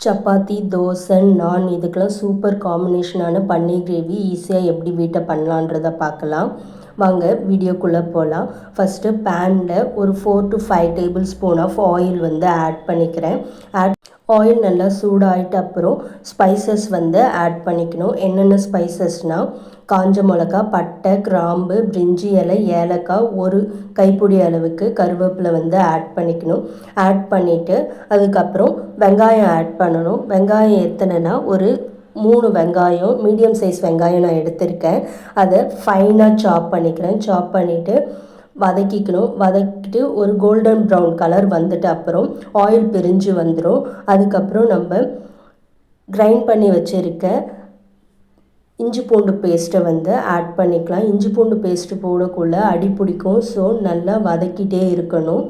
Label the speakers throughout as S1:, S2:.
S1: சப்பாத்தி தோசை நான் இதுக்கெல்லாம் சூப்பர் காம்பினேஷனான பன்னீர் கிரேவி ஈஸியாக எப்படி வீட்டை பண்ணலான்றதை பார்க்கலாம். வாங்க வீடியோக்குள்ளே போகலாம் ஃபஸ்ட்டு பேனில் ஒரு four to five tablespoon of oil வந்து ஆட் பண்ணிக்கிறேன். ஆட் ஆயில் நல்லா சூடாயிட்ட அப்புறம் ஸ்பைசஸ் வந்து ஆட் பண்ணிக்கணும். என்னென்ன ஸ்பைசஸ்னால் காஞ்ச மிளகா பட்டை கிராம்பு பிரிஞ்சி இலை ஏலக்காய் ஒரு கைப்பிடி அளவுக்கு கருவேப்பிலை வந்து ஆட் பண்ணிக்கணும். ஆட் பண்ணிவிட்டு அதுக்கப்புறம் வெங்காயம் ஆட் பண்ணணும். வெங்காயம் எத்தனைனா ஒரு மூணு வெங்காயம் மீடியம் சைஸ் வெங்காயம் நான் எடுத்திருக்கேன். அதை ஃபைனாக சாப் பண்ணிக்கிறேன். சாப் பண்ணிவிட்டு வதக்கிக்கணும். வதக்கிட்டு ஒரு கோல்டன் ப்ரௌன் கலர் வந்துட்டு அப்புறம் ஆயில் பிரிஞ்சு வந்துடும் அதுக்கப்புறம் நம்ம கிரைண்ட் பண்ணி வச்சுருக்க இஞ்சி பூண்டு பேஸ்ட்டை வந்து ஆட் பண்ணிக்கலாம். இஞ்சி பூண்டு பேஸ்ட்டு போடக்குள்ளே அடி பிடிக்கும். ஸோ நல்லா வதக்கிட்டே இருக்கணும்.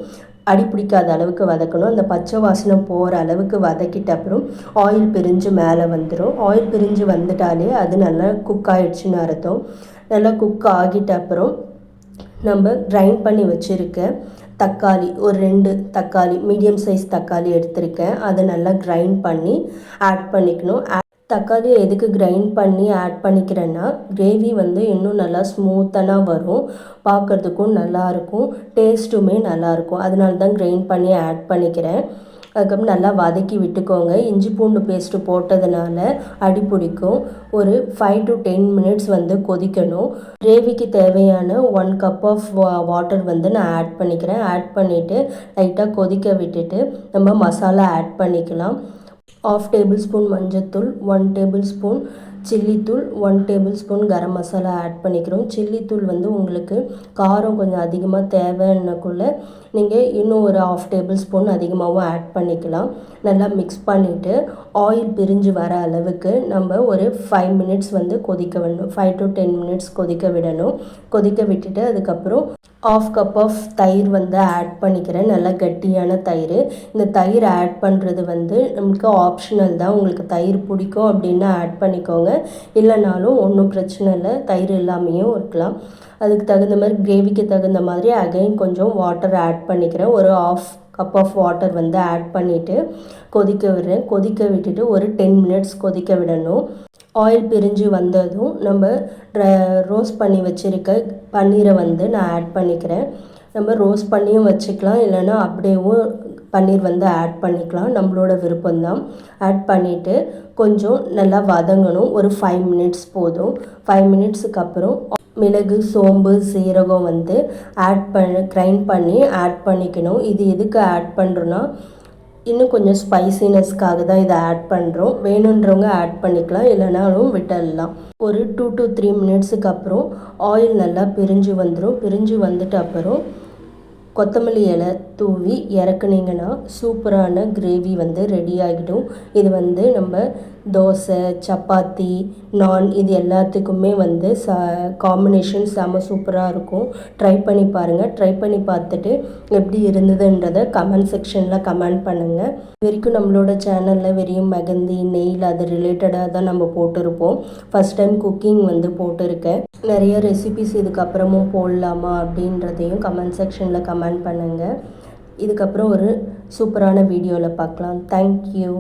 S1: அடி பிடிக்காத அளவுக்கு வதக்கணும். அந்த பச்சை வாசனை போகிற அளவுக்கு வதக்கிட்ட அப்புறம் ஆயில் பிரிஞ்சு மேலே வந்துடும் ஆயில் பிரிஞ்சு வந்துட்டாலே அது நல்லா குக் ஆகிடுச்சின்னு அர்த்தம். நல்லா குக் ஆகிட்ட அப்புறம் நம்ம கிரைண்ட் பண்ணி வச்சுருக்க தக்காளி ஒரு ரெண்டு தக்காளி மீடியம் சைஸ் தக்காளி எடுத்திருக்கேன். அதை நல்லா கிரைண்ட் பண்ணி ஆட் பண்ணிக்கணும். தக்காளியை எதுக்கு கிரைண்ட் பண்ணி ஆட் பண்ணிக்கிறேன்னா கிரேவி வந்து இன்னும் நல்லா ஸ்மூத்தனாக வரும். பார்க்குறதுக்கும் நல்லாயிருக்கும் டேஸ்ட்டுமே நல்லாயிருக்கும் அதனால தான் கிரைண்ட் பண்ணி ஆட் பண்ணிக்கிறேன். அதுக்கப்புறம் நல்லா வதக்கி விட்டுக்கோங்க. இஞ்சி பூண்டு பேஸ்ட்டு போட்டதுனால அடி பிடிக்கும். ஒரு ஃபைவ் டு டென் மினிட்ஸ் வந்து கொதிக்கணும். கிரேவிக்கு தேவையான ஒன் கப் ஆஃப் வாட்டர் வந்து நான் ஆட் பண்ணிக்கிறேன். ஆட் பண்ணிவிட்டு லைட்டாக கொதிக்க விட்டுட்டு நம்ம மசாலா ஆட் பண்ணிக்கலாம். ஆஃப் டேபிள் ஸ்பூன் மஞ்சத்தூள் one tablespoon சில்லித்தூள் one tablespoon garam masala add பண்ணிக்கிறோம். சில்லித்தூள் வந்து உங்களுக்கு காரம் கொஞ்சம் அதிகமாக தேவைன்னக்குள்ளே நீங்கள் இன்னும் ஒரு ஆஃப் டேபிள் ஸ்பூன் அதிகமாகவும் ஆட் பண்ணிக்கலாம். நல்லா மிக்ஸ் பண்ணிவிட்டு ஆயில் பிரிஞ்சு வர அளவுக்கு நம்ம ஒரு ஃபைவ் மினிட்ஸ் வந்து கொதிக்க விடணும். ஃபைவ் டு டென் மினிட்ஸ் கொதிக்க விடணும். கொதிக்க விட்டுட்டு அதுக்கப்புறம் ஆஃப் கப் ஆஃப் தயிர் வந்து ஆட் பண்ணிக்கிறேன். நல்லா கட்டியான தயிர். இந்த தயிர் ஆட் பண்ணுறது வந்து நமக்கு ஆப்ஷனல் தான். உங்களுக்கு தயிர் பிடிக்கும் அப்படின்னா ஆட் பண்ணிக்கோங்க. இல்லைனாலும் ஒன்றும் பிரச்சனை இல்லை. தயிர் இல்லாமையும் இருக்கலாம். அதுக்கு தகுந்த மாதிரி கிரேவிக்கு தகுந்த மாதிரி அகைன் கொஞ்சம் வாட்டர் ஆட் பண்ணிக்கிறேன். ஒரு ஆஃப் கப் ஆஃப் வாட்டர் வந்து ஆட் பண்ணிவிட்டு கொதிக்க விடுறேன். கொதிக்க விட்டுட்டு ஒரு டென் மினிட்ஸ் கொதிக்க விடணும். ஆயில் பிரிஞ்சு வந்ததும் நம்ம ரோஸ்ட் பண்ணி வச்சுருக்க பன்னீரை வந்து நான் ஆட் பண்ணிக்கிறேன். நம்ம ரோஸ்ட் பண்ணியும் வச்சுக்கலாம் இல்லைன்னா அப்படியேவும் பன்னீர் வந்து ஆட் பண்ணிக்கலாம். நம்மளோட விருப்பம்தான். ஆட் பண்ணிவிட்டு கொஞ்சம் நல்லா வதங்கணும். ஒரு ஃபைவ் மினிட்ஸ் போதும். ஃபைவ் மினிட்ஸுக்கு அப்புறம் மிளகு சோம்பு சீரகம் வந்து ஆட் பண்ண கிரைண்ட் பண்ணி ஆட் பண்ணிக்கணும். இது எதுக்கு ஆட் பண்ணுறோன்னா இன்னும் கொஞ்சம் ஸ்பைசினஸ்க்காக தான் இதை ஆட் பண்ணுறோம் வேணுன்றவங்க ஆட் பண்ணிக்கலாம் இல்லைனாலும் விட்டுடலாம். ஒரு டூ டு த்ரீ மினிட்ஸுக்கு அப்புறம் ஆயில் நல்லா பிரிஞ்சு வந்துடும் பிரிஞ்சு வந்துட்டு அப்புறம் கொத்தமல்லி இலை தூவி இறக்குனீங்கன்னா சூப்பரான கிரேவி வந்து ரெடி ஆகிடும். இது வந்து நம்ம தோசை சப்பாத்தி நான் இது எல்லாத்துக்குமே வந்து ச காம்பினேஷன் செம சூப்பராக இருக்கும். ட்ரை பண்ணி பாருங்கள் ட்ரை பண்ணி பார்த்துட்டு எப்படி இருந்ததுன்றதை கமெண்ட் செக்ஷனில் கமெண்ட் பண்ணுங்கள் வரைக்கும் நம்மளோட சேனலில் வெறியும் மெகந்தி நெயில் அது ரிலேட்டடாக தான் நம்ம போட்டிருப்போம். ஃபஸ்ட் டைம் குக்கிங் வந்து போட்டிருக்கேன். நிறைய ரெசிபிஸ் இதுக்கப்புறமும் போடலாமா அப்படின்றதையும் கமெண்ட் செக்ஷனில் கமெண்ட் கமெண்ட் பண்ணுங்கள் இதுக்கப்புறம் ஒரு சூப்பரான வீடியோவில் பார்க்கலாம். தேங்க்யூ